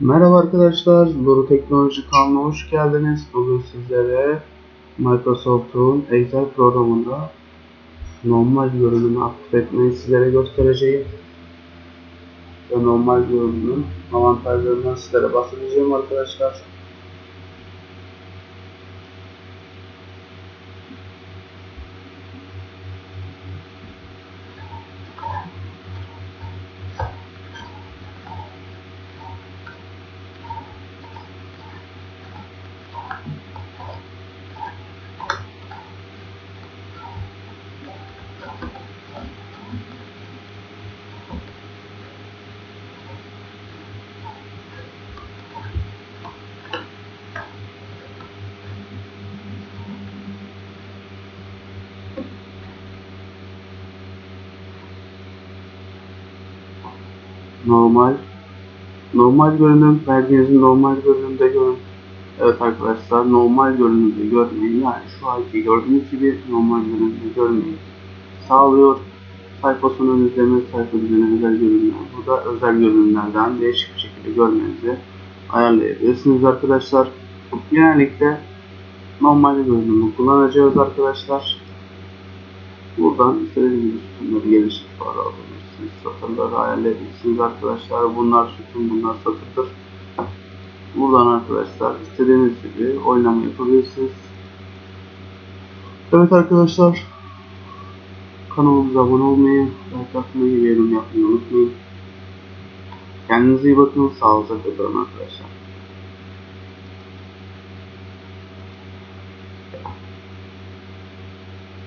Merhaba arkadaşlar, Luru Teknoloji kanalına hoş geldiniz. Bugün sizlere Microsoft'un Excel programında normal görünümü aktif etmeyi sizlere göstereceğim. Ve normal görünümün avantajlarından sizlere bahsedeceğim arkadaşlar. Normal normal görünüm, verdiğinizin normal görünümde görün. Evet arkadaşlar, normal görünümde görmeyi yani şu anki gördüğünüz gibi normal görünümde görmeyi sağlıyor. Sayfasının üzerine sayfa üzerine özel görünümler. Burada özel görünümlerden değişik bir şekilde görmenizi ayarlayabilirsiniz arkadaşlar. Genellikle normal görünümü kullanacağız arkadaşlar. Buradan istediğiniz gibi sütunları genişlikleri alabilirsiniz. Satırları ayarlayabilirsiniz arkadaşlar. Bunlar sütun, bunlar satırdır. Buradan arkadaşlar istediğiniz gibi oynama yapabilirsiniz. Evet arkadaşlar. Kanalımıza abone olmayı, like atmayı yorum yapmayı unutmayın. Kendinize iyi bakın. Sağlıcakla kalın arkadaşlar.